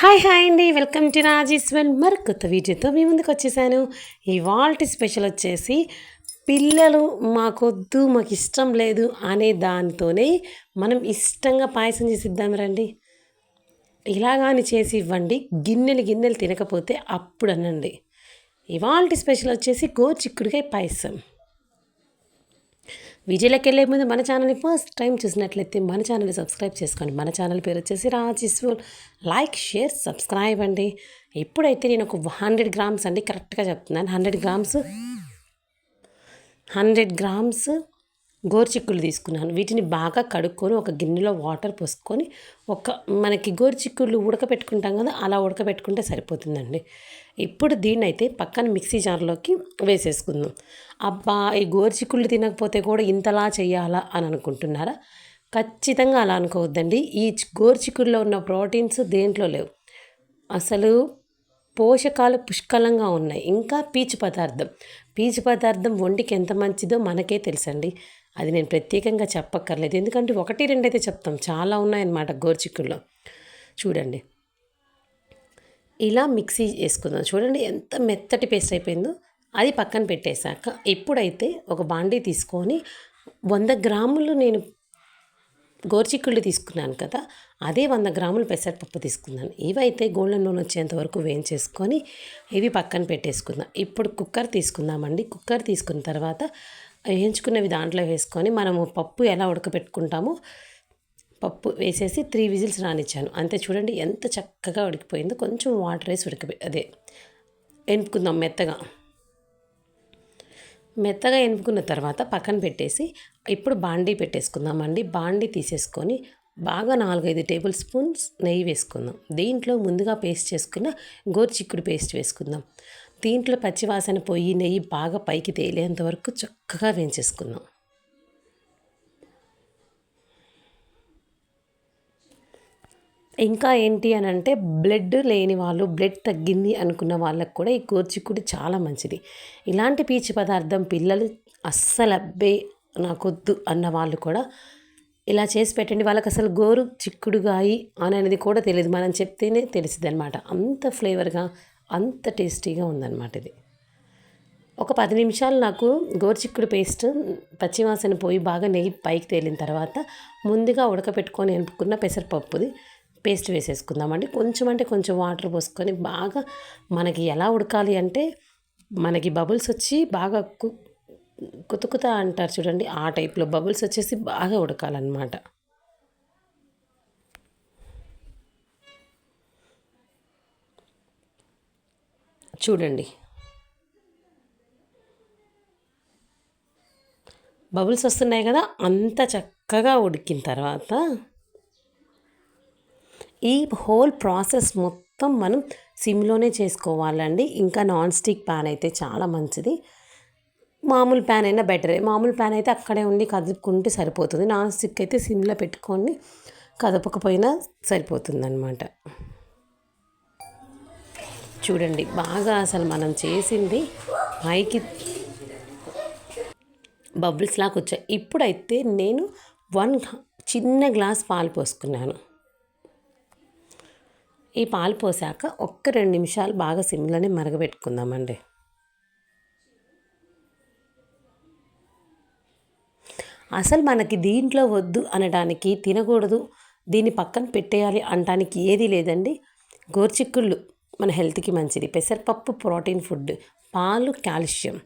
Hi hi అండి. Welcome to రాజేశ్వన్ మరి కొత్త వీడియోతో మీ ముందుకు వచ్చేసాను. ఇవాల్టి స్పెషల్ వచ్చేసి పిల్లలు మాకొద్దు మాకు ఇష్టం లేదు అనే దానితోనే మనం ఇష్టంగా పాయసం చేసి ఇద్దాం రండి. ఇలాగాని చేసి ఇవ్వండి. గిన్నెలు గిన్నెలు తినకపోతే అప్పుడు అనండి. ఇవాల్టి స్పెషల్ వచ్చేసి గోచిక్కుడికాయ పాయసం. విజయలోకి వెళ్ళే ముందు మన ఛానల్ని ఫస్ట్ టైం చూసినట్లయితే మన ఛానల్ని సబ్స్క్రైబ్ చేసుకోండి. మన ఛానల్ పేరు వచ్చేసి రాజేశ్వర్ లైక్ షేర్ సబ్స్క్రైబ్ అండి. ఇప్పుడైతే నేను ఒక హండ్రెడ్ గ్రామ్స్ అండి. కరెక్ట్గా చెప్తున్నాను. Hundred grams. హండ్రెడ్ గ్రామ్స్ గోరుచిక్కులు తీసుకున్నాను. వీటిని బాగా కడుక్కొని ఒక గిన్నెలో వాటర్ పోసుకొని ఒక మనకి గోరుచిక్కులు ఉడకపెట్టుకుంటాం కదా అలా ఉడకపెట్టుకుంటే సరిపోతుందండి. ఇప్పుడు దీన్ని అయితే పక్కన మిక్సీ జార్లోకి వేసేసుకుందాం. అబ్బా ఈ గోరుచిక్కులు తినకపోతే కూడా ఇంతలా చేయాలా అని అనుకుంటున్నారా? ఖచ్చితంగా అలా అనుకోవద్దండి. ఈ గోరుచిక్కుల్లో ఉన్న ప్రోటీన్స్ దేంట్లో లేవు. అసలు పోషకాలు పుష్కలంగా ఉన్నాయి. ఇంకా పీచు పదార్థం. పీచు పదార్థం ఒంటికి ఎంత మంచిదో మనకే తెలుసండి. అది నేను ప్రత్యేకంగా చెప్పక్కర్లేదు. ఎందుకంటే ఒకటి రెండు అయితే చెప్తాం. చాలా ఉన్నాయన్నమాట గోరుచిక్కుల్లో. చూడండి. ఇలా మిక్సీ వేసుకుందాం చూడండి ఎంత మెత్తటి పేస్ట్ అయిపోయిందో. అది పక్కన పెట్టేశాక ఎప్పుడైతే ఒక బాండీ తీసుకొని వంద గ్రాములు నేను గోరుచిక్కుళ్ళు తీసుకున్నాను కదా అదే వంద గ్రాములు పెసరపప్పు తీసుకున్నాను. ఇవైతే గోల్డెన్ నూనె వచ్చేంత వరకు వేయించేసుకొని ఇవి పక్కన పెట్టేసుకుందాం. ఇప్పుడు కుక్కర్ తీసుకుందామండి. కుక్కర్ తీసుకున్న తర్వాత వేయించుకున్నవి దాంట్లో వేసుకొని మనము పప్పు ఎలా ఉడకబెట్టుకుంటామో పప్పు వేసేసి త్రీ విజిల్స్ రానిచ్చాను. అంతే చూడండి ఎంత చక్కగా ఉడికిపోయిందో. కొంచెం వాటర్ వేసి ఉడకబె అదే ఎనుపుకుందాం మెత్తగా. మెత్తగా ఎనుపుకున్న తర్వాత పక్కన పెట్టేసి ఇప్పుడు బాండీ పెట్టేసుకుందామండి బాండీ తీసేసుకొని బాగా నాలుగైదు టేబుల్ స్పూన్స్ నెయ్యి వేసుకుందాం. దీంట్లో ముందుగా పేస్ట్ చేసుకున్న గోరుచిక్కుడు పేస్ట్ వేసుకుందాం. దీంట్లో పచ్చివాసన పోయి నెయ్యి బాగా పైకి తేలేంత వరకు చక్కగా వేయించేసుకుందాం. ఇంకా ఏంటి అని అంటే బ్లడ్ లేని వాళ్ళు బ్లడ్ తగ్గింది అనుకున్న వాళ్ళకు కూడా ఈ గోరుచిక్కుడు చాలా మంచిది. ఇలాంటి పీచు పదార్థం పిల్లలు అస్సలు అబ్బే నాకొద్దు అన్న వాళ్ళు కూడా ఇలా చేసి పెట్టండి. వాళ్ళకి అసలు గోరు చిక్కుడుగాయి అని అనేది కూడా తెలియదు. మనం చెప్తేనే తెలిసింది అనమాట అంత ఫ్లేవర్గా అంత టేస్టీగా ఉందన్నమాట ఇది. ఒక పది నిమిషాలు నాకు గోరుచిక్కుడు పేస్ట్ పచ్చివాసన పోయి బాగా నెయ్యి పైకి తేలిన తర్వాత ముందుగా ఉడకపెట్టుకొని ఎనుపుకున్న పెసరపప్పుది పేస్ట్ వేసేసుకుందామండి. కొంచెం అంటే కొంచెం వాటర్ పోసుకొని బాగా మనకి ఎలా ఉడకాలి అంటే మనకి బబుల్స్ వచ్చి బాగా కు కుతుకుత అంటారు చూడండి. ఆ టైప్లో బబుల్స్ వచ్చేసి బాగా ఉడకాలన్నమాట. చూడండి. బబుల్స్ వస్తున్నాయి కదా అంత చక్కగా ఉడికిన తర్వాత ఈ హోల్ ప్రాసెస్ మొత్తం మనం సిమ్లోనే చేసుకోవాలండి. ఇంకా నాన్ స్టిక్ ప్యాన్ అయితే చాలా మంచిది. మామూలు ప్యాన్ అయినా బెటరే. మామూలు ప్యాన్ అయితే అక్కడే ఉండి కదుపుకుంటే సరిపోతుంది. నాన్ స్టిక్ అయితే సిమ్లో పెట్టుకొని కదపకపోయినా సరిపోతుంది అనమాట చూడండి బాగా అసలు మనం చేసింది పైకి బబుల్స్ లాగా వచ్చాయి. ఇప్పుడైతే నేను వన్ చిన్న గ్లాస్ పాలు పోసుకున్నాను. ఈ పాలు పోసాక ఒక్క రెండు నిమిషాలు బాగా సిమ్లోనే మరగబెట్టుకుందామండి. అసలు మనకి దీంట్లో వద్దు అనడానికి తినకూడదు దీన్ని పక్కన పెట్టేయాలి అనడానికి ఏది లేదండి. గోర్చిక్కుళ్ళు మన హెల్త్కి మంచిది. పెసరపప్పు ప్రోటీన్ ఫుడ్ పాలు కాల్షియం.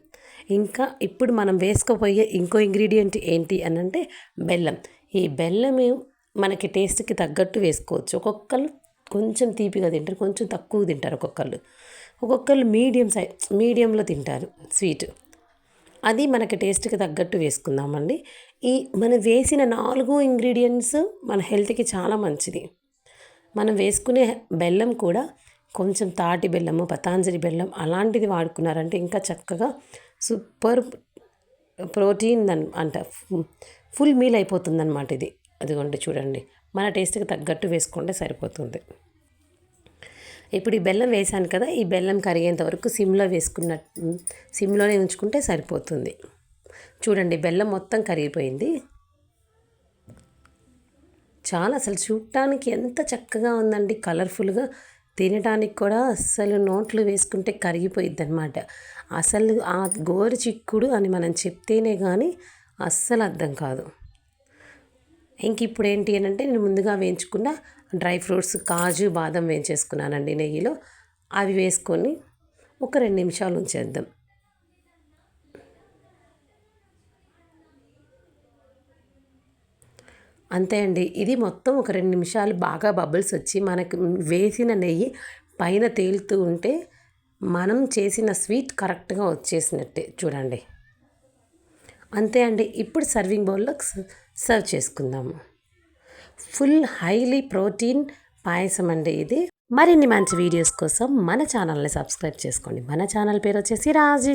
ఇంకా ఇప్పుడు మనం వేసుకోపోయే ఇంకో ఇంగ్రీడియంట్ ఏంటి అని అంటే బెల్లం. ఈ బెల్లం మనకి టేస్ట్కి తగ్గట్టు వేసుకోవచ్చు. ఒక్కొక్కరు కొంచెం తీపిగా తింటారు కొంచెం తక్కువ తింటారు ఒక్కొక్కరు ఒక్కొక్కరు మీడియం సైజ్ మీడియంలో తింటారు స్వీట్. అది మనకి టేస్ట్కి తగ్గట్టు వేసుకుందామండి. ఈ మనం వేసిన నాలుగు ఇంగ్రీడియంట్స్ మన హెల్త్కి చాలా మంచిది. మనం వేసుకునే బెల్లం కూడా కొంచెం తాటి బెల్లము పతాంజలి బెల్లం అలాంటిది వాడుకున్నారంటే ఇంకా చక్కగా సూపర్ ప్రోటీన్ అంట. ఫుల్ మీల్ అయిపోతుంది అనమాట ఇది. అదిగోండి చూడండి. మన టేస్ట్కి తగ్గట్టు వేసుకుంటే సరిపోతుంది. ఇప్పుడు ఈ బెల్లం వేసాను కదా ఈ బెల్లం కరిగేంత వరకు సిమ్లో వేసుకున్న సిమ్లోనే ఉంచుకుంటే సరిపోతుంది. చూడండి బెల్లం మొత్తం కరిగిపోయింది. చాలా అసలు చూడటానికి ఎంత చక్కగా ఉందండి కలర్ఫుల్గా. తినడానికి కూడా అస్సలు నోట్లు వేసుకుంటే కరిగిపోయిద్ది అనమాట అసలు ఆ గోరు చిక్కుడు అని మనం చెప్తేనే కానీ అస్సలు అర్థం కాదు. ఇంక ఇప్పుడు ఏంటి అని అంటే నేను ముందుగా వేయించుకున్న డ్రై ఫ్రూట్స్ కాజు బాదం వేయించేసుకున్నానండి నెయ్యిలో. అవి వేసుకొని ఒక రెండు నిమిషాలు ఉంచేద్దాం. అంతే అండి. ఇది మొత్తం ఒక రెండు నిమిషాలు బాగా బబుల్స్ వచ్చి మనకు వేసిన నెయ్యి పైన తేలుతూ ఉంటే మనం చేసిన స్వీట్ కరెక్ట్గా వచ్చేసినట్టే. చూడండి. అంతే అండి. ఇప్పుడు సర్వింగ్ బౌల్లో సర్వ్ చేసుకుందాము ఫుల్ హైలీ ప్రోటీన్ పాయసం అండి ఇది. మరిన్ని మంచి వీడియోస్ కోసం మన ఛానల్ని సబ్స్క్రైబ్ చేసుకోండి. మన ఛానల్ పేరు వచ్చేసి రాజీ